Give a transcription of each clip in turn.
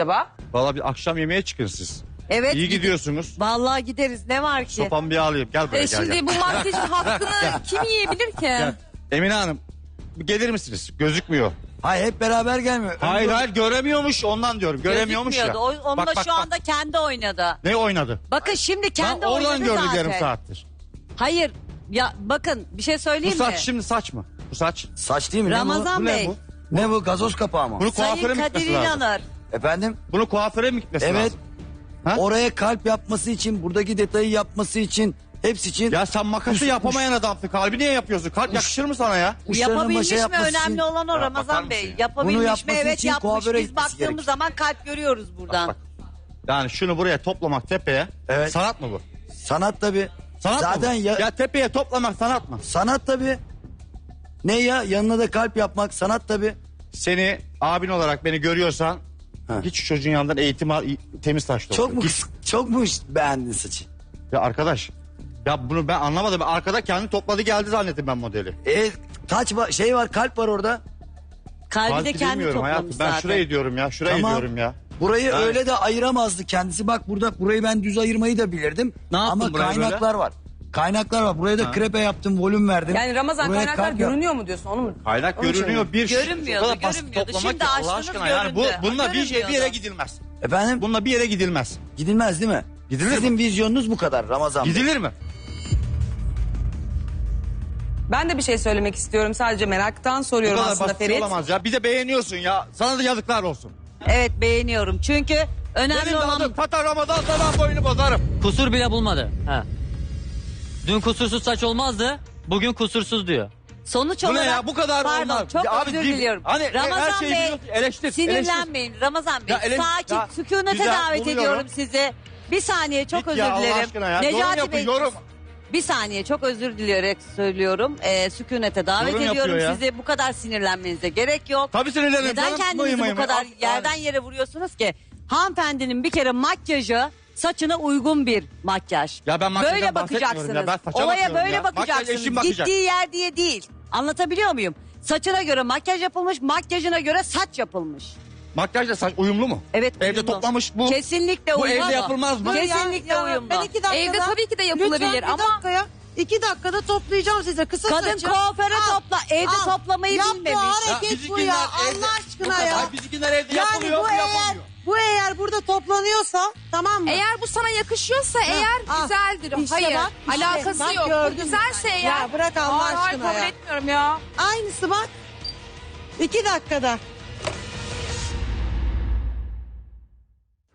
acaba? Valla bir akşam yemeğe çıkın siz. Evet. İyi gidiyorsunuz. Vallahi gideriz. Ne var ki? Sopamı bir alayım. Gel buraya E gel şimdi gel. bu makyajın hakkını kim yiyebilir ki? Gel. Emine Hanım gelir misiniz? Gözükmüyor. Hayır hep beraber gelmiyor. Hayır hayır göremiyormuş ondan diyorum. Göremiyormuş ya. Gözükmüyordu. O, onunla Bak, bak, şu bak. anda kendi oynadı. Ne oynadı? Bakın şimdi kendi ben oradan oynadı gördük zaten. yarım saattir. Hayır. Ya bakın bir şey Bu söyleyeyim saç mi? şimdi saç mı? Bu saç. Saç değil mi? Ne bu? Ramazan Bu ne Bey. bu? Ne bu? Gazoz kapağı mı? Bunu kuaföre Sayın mi Kadir gitmesi lazım? İnanır. Efendim? Bunu kuaföre mi gitmesi Evet. lazım? Ha? Oraya kalp yapması için, buradaki detayı yapması için, hepsi için Ya sen makası Uş- yapamayan adamsın. Kalbi niye yapıyorsun? Kalp yakışır mı sana ya? uçlarının Yapabilmiş başa mi? yapması Önemli olan o Ya bakar Ramazan mısın Bey. ya? Yapabilmiş Bunu mi? yapması Evet için yapmış. kuaföre Biz gitmesi baktığımız gerekir. zaman kalp görüyoruz buradan. Bak. Yani şunu buraya toplamak tepeye. Evet. Sanat mı bu? sanat tabii. Sanat Zaten mı bu? ya, ya tepeye toplamak sanat mı? sanat tabii. Ne ya? Yanına da kalp yapmak sanat tabii. Seni abin olarak beni görüyorsan Ha. hiç çocuğun yanından eğitim al, temiz taş Çok mu çok mu beğendin saçı? Ya arkadaş ya bunu ben anlamadım. Arkada kendi topladı geldi zannettim ben modeli. E taç var, şey var, kalp var orada. Kalbi de Halbuki kendi bilmiyorum toplamış hayatım. zaten. Ben şurayı diyorum ya. Şurayı Tamam. diyorum ya. Burayı Yani- öyle de ayıramazdı kendisi. Bak burada burayı ben düz ayırmayı da bilirdim. Ne yaptın Ama buraya kaynaklar var. Kaynaklar var. Buraya da krepe yaptım, volüm verdim. Yani Ramazan Buraya kaynaklar kalp yap- görünüyor mu diyorsun onu mu? Kaynak görünüyor bir şey. Görünmüyordu, O kadar basit görünmüyordu. toplamak Şimdi ki Allah açtınız, aşkına yani bu göründü. bununla bir şey bir yere Görünmüyordu. gidilmez. Efendim? Bununla bir yere gidilmez. Gidilmez değil mi? Gidilir Sizin vizyonunuz bu kadar Ramazan Bey. Gidilir mi? Ben de bir şey söylemek istiyorum. Sadece meraktan Bu soruyorum kadar aslında basit Ferit. olamaz ya. Bir de beğeniyorsun ya. Sana da yazıklar olsun. Evet beğeniyorum. Çünkü önemli Benim de olan adım Ramazan sana boynu bozarım. Kusur bile bulmadı. Ha. Dün kusursuz saç olmazdı. Bugün kusursuz diyor. sonuç Bu ne ya? Bu kadar Pardon olmaz. çok Ya abi özür dil- diliyorum. hani her Ramazan şeyi Bey biliyorsun, eleştir, sinirlenmeyin. Ramazan Bey Ya ele- sakin ya, sükunete güzel, davet buluyorum. ediyorum sizi. Bir saniye çok Git özür ya Allah dilerim. aşkına ya. yorum Necati yapın, Bey yorum. bir saniye çok özür dileyerek söylüyorum. Ee, sükunete davet Yorum ediyorum ya. sizi. Bu kadar sinirlenmenize gerek yok. Tabii sinirlenirim. Neden canım. kendinizi Mıyım, bu mıyım? kadar Al- yerden yere vuruyorsunuz ki? Hanımefendinin bir kere makyajı saçına uygun bir makyaj. Ya ben makyajdan böyle bakacaksınız. ya, ben saça Olaya bakıyorum böyle ya. Makyaj bakacaksınız. bakacak. Gittiği yer diye değil. Anlatabiliyor muyum? Saçına göre makyaj yapılmış, makyajına göre saç yapılmış. Makyajla saç uyumlu mu? Evet. Evde uyumlu. toplamış bu. Kesinlikle Bu uyumlu. evde yapılmaz mı? Kesinlikle Ya, uyumlu. Ben iki dakikada, Evde tabii ki de yapılabilir lütfen ama- bir dakika ya. İki dakikada toplayacağım size kısa Kadın saçı. kuaföre Al, topla. Evde al. toplamayı Yap bilmemiş. bu hareket bu ya. Allah aşkına ya. Ay bizimkiler evde Yani yapılıyor bu bu eğer. Bu eğer burada toplanıyorsa tamam mı? Eğer bu sana yakışıyorsa eğer al. güzeldir. İşte Hayır bak, işte alakası bak yok. gördün Bu mü? güzelse eğer. Ya bırak Allah Hayır, hayır, aşkına kabul ya. etmiyorum ya. Aynısı bak. İki dakikada.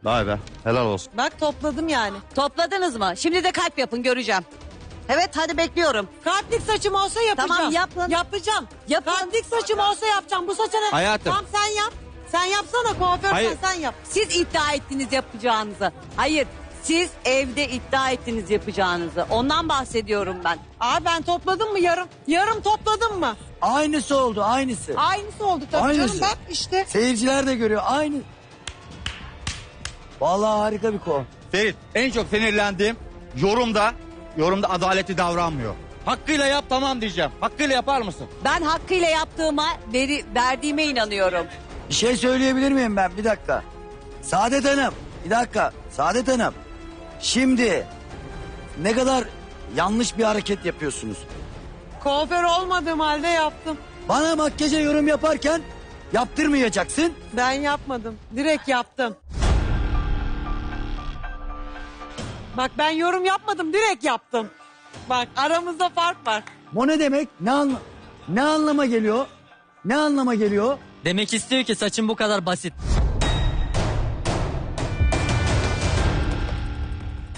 Vay be helal olsun. Bak topladım yani. Topladınız mı? Şimdi de kalp yapın göreceğim. Evet hadi bekliyorum. Kalplik saçım olsa yapacağım. Tamam, yapın. Yapacağım. Yapın. Kalplik saçım olsa yapacağım. Bu saça ne? Hayatım. Tamam sen yap. Sen yapsana kuaförsen Hayır. sen yap. Siz iddia ettiniz yapacağınızı. Hayır. Siz evde iddia ettiniz yapacağınızı. Ondan bahsediyorum ben. Abi ben topladım mı yarım? Yarım topladım mı? Aynısı oldu, aynısı. Aynısı oldu tabii Aynısı. canım bak işte. Seyirciler de görüyor, aynı. Vallahi harika bir konu. Ferit en çok sinirlendiğim yorumda yorumda adaletli davranmıyor. Hakkıyla yap tamam diyeceğim. Hakkıyla yapar mısın? Ben hakkıyla yaptığıma, veri, verdiğime inanıyorum. Bir şey söyleyebilir miyim ben? Bir dakika. Saadet Hanım, bir dakika. Saadet Hanım, şimdi ne kadar yanlış bir hareket yapıyorsunuz. Kuaför olmadığım halde yaptım. Bana makyaja yorum yaparken yaptırmayacaksın. Ben yapmadım. Direkt yaptım. Bak ben yorum yapmadım direkt yaptım. Bak aramızda fark var. Bu ne demek? Ne, anla ne anlama geliyor? Ne anlama geliyor? Demek istiyor ki saçın bu kadar basit.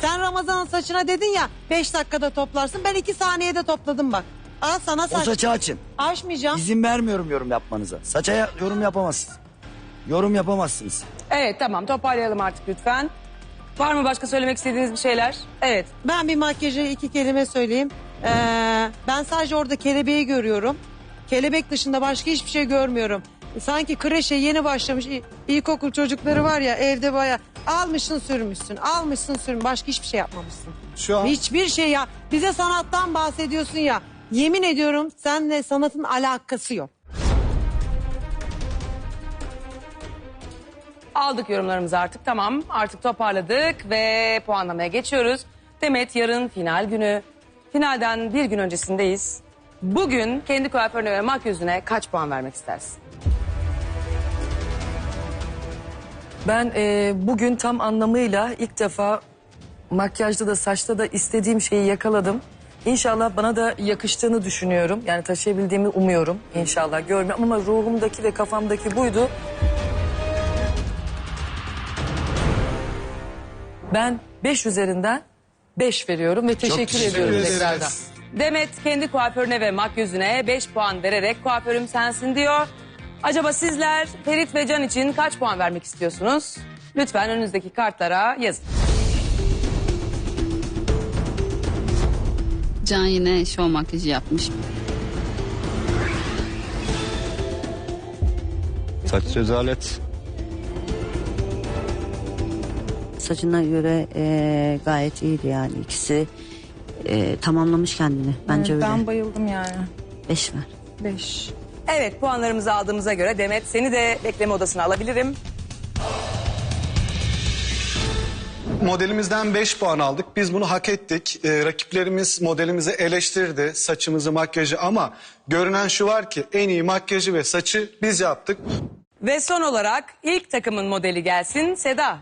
Sen Ramazan'ın saçına dedin ya 5 dakikada toplarsın. Ben 2 saniyede topladım bak. Al sana O saç. saçı açın. Açmayacağım. İzin vermiyorum yorum yapmanıza. Saça ya- yorum yapamazsınız. Yorum yapamazsınız. Evet tamam toparlayalım artık lütfen. Var mı başka söylemek istediğiniz bir şeyler? Evet. Ben bir makyajı iki kelime söyleyeyim. Ee, ben sadece orada kelebeği görüyorum. Kelebek dışında başka hiçbir şey görmüyorum. Sanki kreşe yeni başlamış il- ilkokul çocukları var ya evde baya almışsın sürmüşsün almışsın sürmüşsün başka hiçbir şey yapmamışsın. Şu an Hiçbir şey ya bize sanattan bahsediyorsun ya yemin ediyorum senle sanatın alakası yok. Aldık yorumlarımızı artık tamam. Artık toparladık ve puanlamaya geçiyoruz. Demet yarın final günü. Finalden bir gün öncesindeyiz. Bugün kendi kuaförüne ve makyözüne kaç puan vermek istersin? Ben e, bugün tam anlamıyla ilk defa makyajda da saçta da istediğim şeyi yakaladım. İnşallah bana da yakıştığını düşünüyorum. Yani taşıyabildiğimi umuyorum inşallah. Görmüyorum ama ruhumdaki ve kafamdaki buydu. Ben 5 üzerinden 5 veriyorum ve teşekkür, ediyorum tekrardan. Demet kendi kuaförüne ve makyözüne 5 puan vererek kuaförüm sensin diyor. Acaba sizler Ferit ve Can için kaç puan vermek istiyorsunuz? Lütfen önünüzdeki kartlara yazın. Can yine şov makyajı yapmış. Saç rezalet. Saçına göre e, gayet iyiydi yani ikisi e, tamamlamış kendini bence öyle. Ben bayıldım yani. Beş ver. Beş. Evet puanlarımızı aldığımıza göre Demet seni de bekleme odasına alabilirim. Modelimizden 5 puan aldık. Biz bunu hak ettik. Ee, rakiplerimiz modelimizi eleştirdi. Saçımızı, makyajı ama görünen şu var ki en iyi makyajı ve saçı biz yaptık. Ve son olarak ilk takımın modeli gelsin Seda.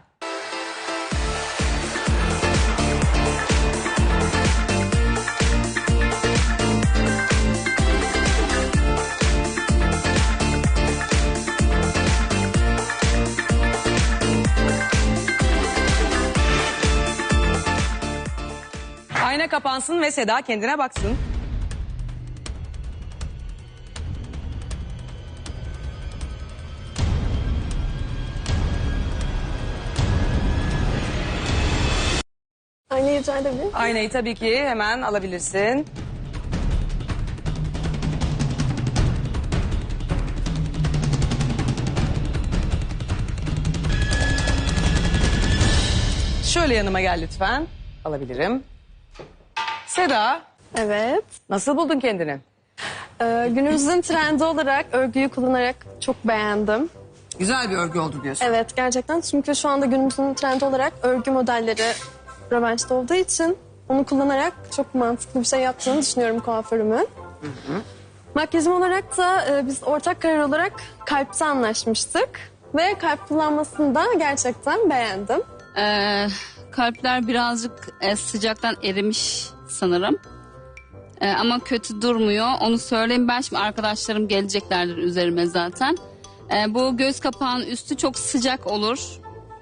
Ayna kapansın ve Seda kendine baksın. Aynı rica edebilir Aynayı tabii ki hemen alabilirsin. Şöyle yanıma gel lütfen. Alabilirim. Seda, Evet. nasıl buldun kendini? Ee, günümüzün trendi olarak örgüyü kullanarak çok beğendim. Güzel bir örgü oldu diyorsun. Evet gerçekten çünkü şu anda günümüzün trendi olarak örgü modelleri revaçta olduğu için onu kullanarak çok mantıklı bir şey yaptığını düşünüyorum kuaförümün. Makyajım olarak da e, biz ortak karar olarak kalpte anlaşmıştık. Ve kalp kullanmasını da gerçekten beğendim. Ee, kalpler birazcık e, sıcaktan erimiş sanırım. Ee, ama kötü durmuyor. Onu söyleyeyim ben şimdi arkadaşlarım geleceklerdir üzerime zaten. Ee, bu göz kapağının üstü çok sıcak olur.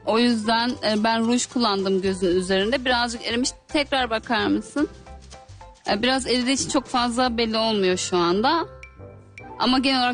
O yüzden e, ben ruj kullandım gözün üzerinde. Birazcık erimiş. Tekrar bakar mısın? Ee, biraz eridiği için çok fazla belli olmuyor şu anda. Ama genel olarak